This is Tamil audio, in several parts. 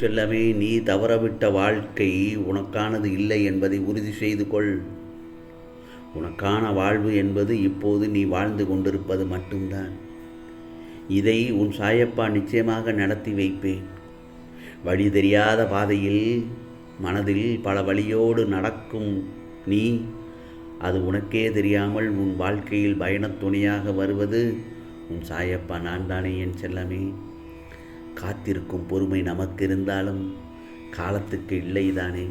செல்லமே நீ தவறவிட்ட வாழ்க்கை உனக்கானது இல்லை என்பதை உறுதி செய்து கொள். உனக்கான வாழ்வு என்பது இப்போது நீ வாழ்ந்து கொண்டிருப்பது மட்டும்தான். இதை உன் சாயப்பா நிச்சயமாக நடத்தி வைப்பேன். வழி தெரியாத பாதையில் மனதில் பல வழியோடு நடக்கும் நீ அது உனக்கே தெரியாமல் உன் வாழ்க்கையில் பயணத் துணையாக வருவது உன் சாயப்பா. நான் தானே என் செல்லமே. காத்திருக்கும் பொறுமை நமக்கு இருந்தாலும் காலத்துக்கு இல்லைதானே?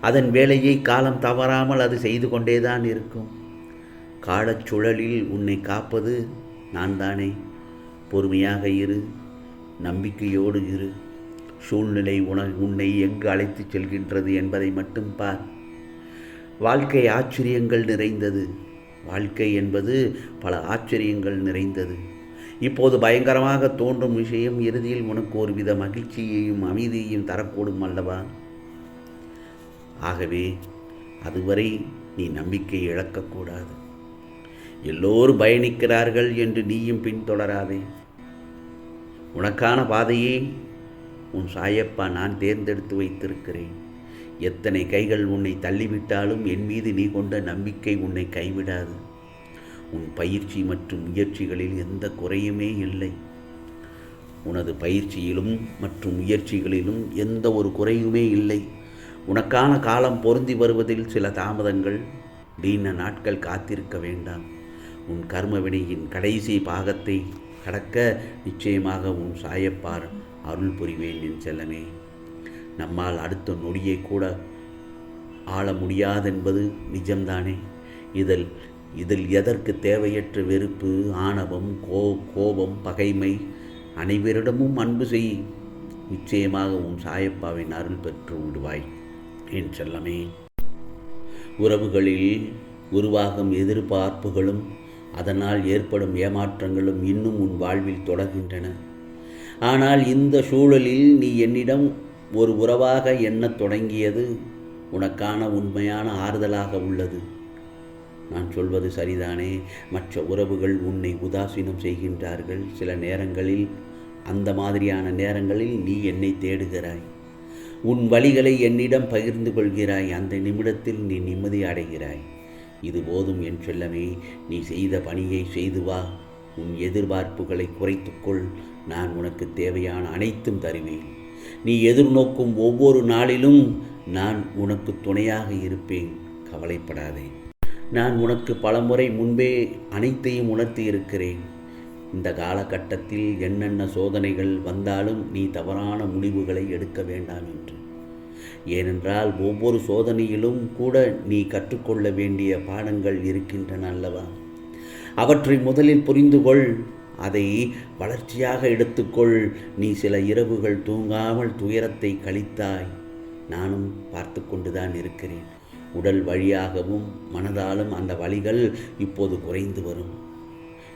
அதன் வேலையை காலம் தவறாமல் அது செய்து கொண்டேதான் இருக்கும். காலச்சுழலில் உன்னை காப்பது நான் தானே பொறுமையாக இரு நம்பிக்கையோடு இரு. சூழ்நிலை உன உன்னை எங்கு அழைத்துச் செல்கின்றது என்பதை மட்டும் பார். வாழ்க்கை ஆச்சரியங்கள் நிறைந்தது. வாழ்க்கை என்பது பல ஆச்சரியங்கள் நிறைந்தது. இப்போது பயங்கரமாக தோன்றும் விஷயம் இறுதியில் உனக்கு ஒருவித மகிழ்ச்சியையும் அமைதியையும் தரக்கூடும் அல்லவா? ஆகவே அதுவரை நீ நம்பிக்கை இழக்கக்கூடாது. எல்லோரும் பயணிக்கிறார்கள் என்று நீயும் பின்தொடராதே. உனக்கான பாதையை உன் சாயப்பா நான் தேர்ந்தெடுத்து வைத்திருக்கிறேன். எத்தனை கைகள் உன்னை தள்ளிவிட்டாலும் என் மீது நீ கொண்ட நம்பிக்கை உன்னை கைவிடாது. உன் பயிற்சி மற்றும் முயற்சிகளில் எந்த குறையுமே இல்லை. உனது பயிற்சியிலும் மற்றும் முயற்சிகளிலும் எந்த ஒரு குறையுமே இல்லை. உனக்கான காலம் பொருந்தி வருவதில் சில தாமதங்கள். நீண்ட நாட்கள் காத்திருக்க வேண்டாம். உன் கர்மவினையின் கடைசி பாகத்தை கடக்க நிச்சயமாக உன் சாயப்பார் அருள் புரிவேன் என் செல்லமே. நம்மால் அடுத்த நொடியை கூட ஆள முடியாதென்பது நிஜம்தானே. இதில் இதில் எதற்கு தேவையற்ற வெறுப்பு ஆணவம் கோ கோபம் பகைமை? அனைவரிடமும் அன்பு செய். நிச்சயமாக உன் சாயப்பாவின் அருள் பெற்று விடுவாய் என் செல்லமே. உறவுகளில் உருவாகும் எதிர்பார்ப்புகளும் அதனால் ஏற்படும் ஏமாற்றங்களும் இன்னும் உன் வாழ்வில் தொடர்கின்றன. ஆனால் இந்த சூழலில் நீ என்னிடம் ஒரு உறவாக எண்ணத் தொடங்கியது உனக்கான உண்மையான ஆறுதலாக உள்ளது. நான் சொல்வது சரிதானே? மற்ற உறவுகள் உன்னை உதாசீனம் செய்கின்றார்கள். சில நேரங்களில் அந்த மாதிரியான நேரங்களில் நீ என்னை தேடுகிறாய். உன் வழிகளை என்னிடம் பகிர்ந்து கொள்கிறாய். அந்த நிமிடத்தில் நீ நிம்மதி அடைகிறாய். இது போதும் என் செல்லமே. நீ செய்த பணியை செய்து வா. உன் எதிர்பார்ப்புகளை குறைத்துக்கொள். நான் உனக்கு தேவையான அனைத்தும் தருவேன். நீ எதிர்நோக்கும் ஒவ்வொரு நாளிலும் நான் உனக்கு துணையாக இருப்பேன். கவலைப்படாதே. நான் உனக்கு பலமுறை முன்பே அனைத்தையும் உணர்த்தி இருக்கிறேன் இந்த காலகட்டத்தில் என்னென்ன சோதனைகள் வந்தாலும் நீ தவறான முடிவுகளை எடுக்க வேண்டாம் என்று. ஏனென்றால் ஒவ்வொரு சோதனையிலும் கூட நீ கற்றுக்கொள்ள வேண்டிய பாடங்கள் இருக்கின்றன அல்லவா? அவற்றை முதலில் புரிந்து கொள். அதை வளர்ச்சியாக எடுத்துக்கொள். நீ சில இரவுகள் தூங்காமல் துயரத்தை கழித்தாய். நானும் பார்த்து கொண்டுதான் இருக்கிறேன். உடல் வழியாகவும் மனதாலும் அந்த வழிகள் இப்போது குறைந்து வரும்.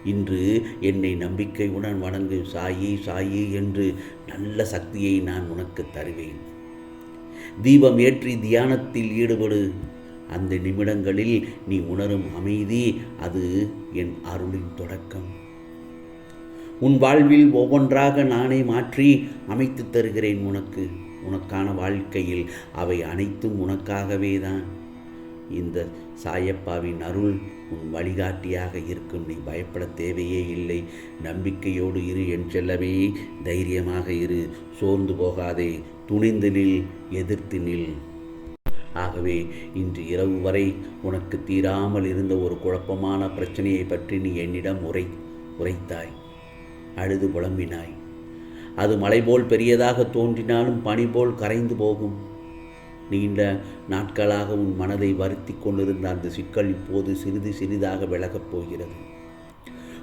இன்று என்னை நம்பிக்கையுடன் வணங்கு சாயி சாயி என்று நல்ல சக்தியை நான் உனக்கு தருவேன். தீபம் ஏற்றி தியானத்தில் ஈடுபடு. அந்த நிமிடங்களில் நீ உணரும் அமைதி அது என் அருளின் தொடக்கம். உன் வாழ்வில் ஒவ்வொன்றாக நானே மாற்றி அமைத்து தருகிறேன் உனக்கு. உனக்கான வாழ்க்கையில் அவை அனைத்தும் உனக்காகவே தான் இந்த சாயப்பாவின் அருள் உன் வழிகாட்டியாக இருக்கும். நீ பயப்பட தேவையே இல்லை. நம்பிக்கையோடு இரு என் செல்லவே தைரியமாக இரு. சோர்ந்து போகாதே. துணிந்து நில். எதிர்த்து நில். ஆகவே இன்று இரவு வரை உனக்கு தீராமல் இருந்த ஒரு குழப்பமான பிரச்சனையை பற்றி நீ என்னிடம் உரை உரைத்தாய். அழுது புலம்பினாய். அது மலை போல் பெரியதாக தோன்றினாலும் பனி போல் கரைந்து போகும். நீண்ட நாட்களாக உன் மனதை வருத்தி கொண்டிருந்த அந்த சிக்கல் இப்போது சிறிது சிறிதாக விலகப் போகிறது.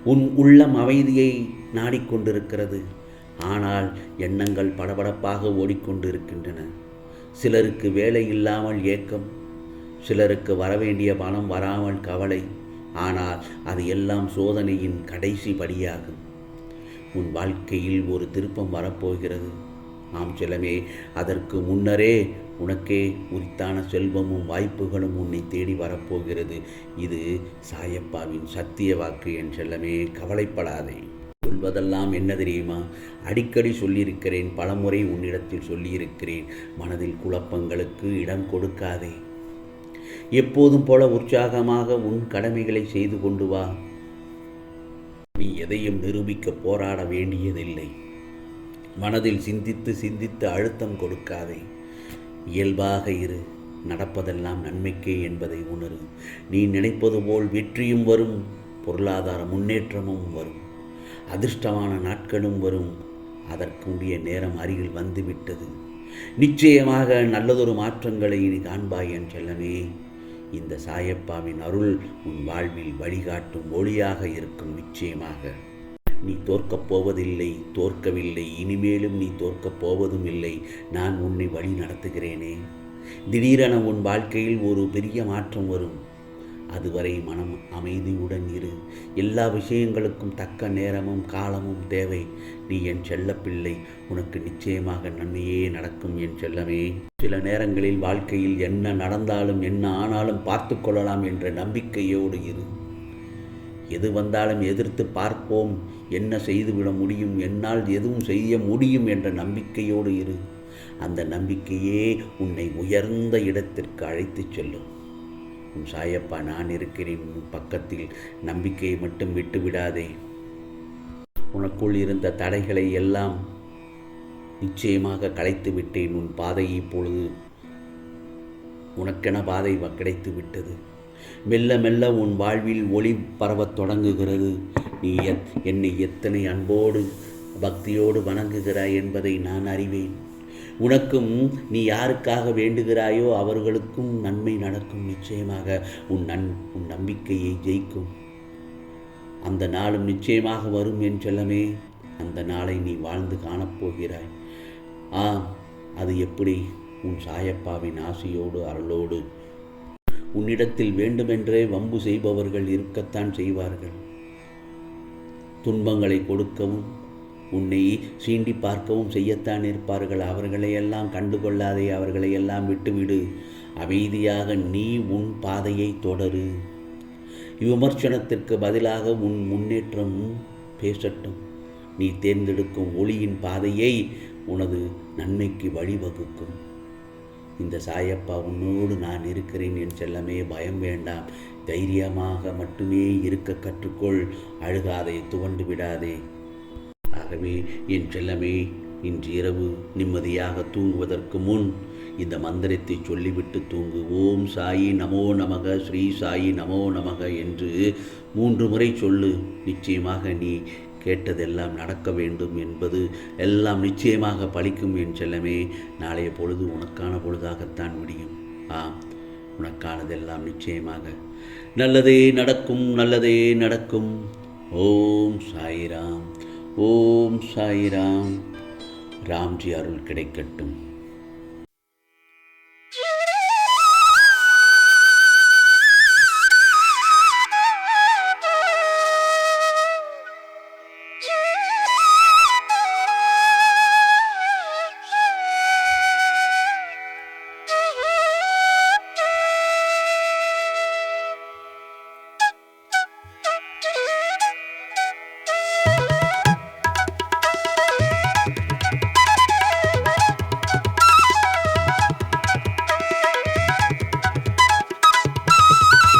உன் உள்ளம் அமைதியை நாடிக்கொண்டிருக்கிறது ஆனால் எண்ணங்கள் படபடப்பாக ஓடிக்கொண்டிருக்கின்றன. சிலருக்கு வேலை இல்லாமல் ஏக்கம் சிலருக்கு வரவேண்டிய பணம் வராமல் கவலை. ஆனால் அது எல்லாம் சோதனையின் கடைசி படியாகும். உன் வாழ்க்கையில் ஒரு திருப்பம் வரப்போகிறது. ஆம் செல்லமே அதற்கு முன்னரே உனக்கே உரித்தான செல்வமும் வாய்ப்புகளும் உன்னை தேடி வரப்போகிறது. இது சாயப்பாவின் சத்திய வாக்கு என் செல்லமே கவலைப்படாதே. சொல்வதெல்லாம் என்ன தெரியுமா? அடிக்கடி சொல்லியிருக்கிறேன் பலமுறை உன்னிடத்தில் சொல்லியிருக்கிறேன். மனதில் குழப்பங்களுக்கு இடம் கொடுக்காதே. எப்போதும் போல உற்சாகமாக உன் கடமைகளை செய்து கொண்டு வா. நீ எதையும் நிரூபிக்க போராட வேண்டியதில்லை. மனதில் சிந்தித்து சிந்தித்து அழுத்தம் கொடுக்காதே. இயல்பாக இரு நடப்பதெல்லாம் நன்மைக்கே என்பதை உணரு. நீ நினைப்பது போல் வெற்றியும் வரும் பொருளாதார முன்னேற்றமும் வரும். அதிர்ஷ்டமான நாட்களும் வரும் அதற்குரிய நேரம் அருகில் வந்துவிட்டது. நிச்சயமாக நல்லதொரு மாற்றங்களை நீ காண்பாய் என் செல்லமே. இந்த சாயப்பாவின் அருள் உன் வாழ்வில் வழிகாட்டும் ஒளியாக இருக்கும் நிச்சயமாக. நீ தோற்கப் போவதில்லை தோற்கவில்லை இனிமேலும் நீ தோற்கப் போவதும் இல்லை. நான் உன்னை வழி நடத்துகிறேனே. திடீரென உன் வாழ்க்கையில் ஒரு பெரிய மாற்றம் வரும். அதுவரை மனம் அமைதியுடன் இரு. எல்லா விஷயங்களுக்கும் தக்க நேரமும் காலமும் தேவை. நீ என் செல்லப்பிள்ளை. உனக்கு நிச்சயமாக நன்மையே நடக்கும் என் செல்லமே. சில நேரங்களில் வாழ்க்கையில் என்ன நடந்தாலும் என்ன ஆனாலும் பார்த்து கொள்ளலாம் என்ற நம்பிக்கையோடு இரு. எது வந்தாலும் எதிர்த்து பார்ப்போம். என்ன செய்துவிட முடியும்? என்னால் எதுவும் செய்ய முடியும் என்ற நம்பிக்கையோடு இரு. அந்த நம்பிக்கையே உன்னை உயர்ந்த இடத்திற்கு அழைத்துச் செல்லும். உன் சாயப்பா நான் இருக்கிறேன். உன் பக்கத்தில் நம்பிக்கையை மட்டும் விட்டு விடாதே உனக்குள் இருந்த தடைகளை எல்லாம் நிச்சயமாக களைத்து விட்டேன். உன் பாதை இப்பொழுது உனக்கென பாதை கிடைத்து விட்டது மெல்ல மெல்ல உன் வாழ்வில் ஒளி பரவத் தொடங்குகிறது. நீ எத் என்னை எத்தனை அன்போடு பக்தியோடு வணங்குகிறாய் என்பதை நான் அறிவேன். உனக்கும் நீ யாருக்காக வேண்டுகிறாயோ அவர்களுக்கும் நன்மை நடக்கும் நிச்சயமாக. உன் நன் உன் நம்பிக்கையை ஜெயிக்கும். அந்த நாளும் நிச்சயமாக வரும் என் செல்லமே. அந்த நாளை நீ வாழ்ந்து காணப்போகிறாய் ஆம் அது எப்படி? உன் சாயப்பாவின் ஆசையோடு அருளோடு உன்னிடத்தில் வேண்டுமென்றே வம்பு செய்பவர்கள் இருக்கத்தான் செய்வார்கள். துன்பங்களை கொடுக்கவும் உன்னை சீண்டி பார்க்கவும் செய்யத்தான் இருப்பார்கள். அவர்களையெல்லாம் கண்டுகொள்ளாதே அவர்களையெல்லாம் விட்டுவிடு. அமைதியாக நீ உன் பாதையை தொடரு. விமர்சனத்திற்கு பதிலாக உன் முன்னேற்றம் பேசட்டும். நீ தேர்ந்தெடுக்கும் ஒளியின் பாதையை உனது நன்மைக்கு வழிவகுக்கும். இந்த சாயப்பா உன்னோடு நான் இருக்கிறேன் என் செல்லமே பயம் வேண்டாம். தைரியமாக மட்டுமே இருக்க கற்றுக்கொள். அழுகாதே துவண்டு விடாதே. ஆகவே என் செல்லமே இன்று இரவு நிம்மதியாக தூங்குவதற்கு முன் இந்த மந்திரத்தை சொல்லிவிட்டு தூங்கு. ஓம் சாயி நமோ நமக ஸ்ரீ சாயி நமோ நமக என்று மூன்று முறை சொல்லு. நிச்சயமாக நீ கேட்டதெல்லாம் நடக்க வேண்டும் என்பது எல்லாம் நிச்சயமாக பலிக்கும் என் செல்லமே. நாளைய பொழுது உனக்கான பொழுதாகத்தான் முடியும். ஆம் உனக்கானதெல்லாம் நிச்சயமாக. நல்லதே நடக்கும் நல்லதே நடக்கும். ஓம் சாயிராம் ஓம் சாயிராம். ராம்ஜி அருள் கிடைக்கட்டும்.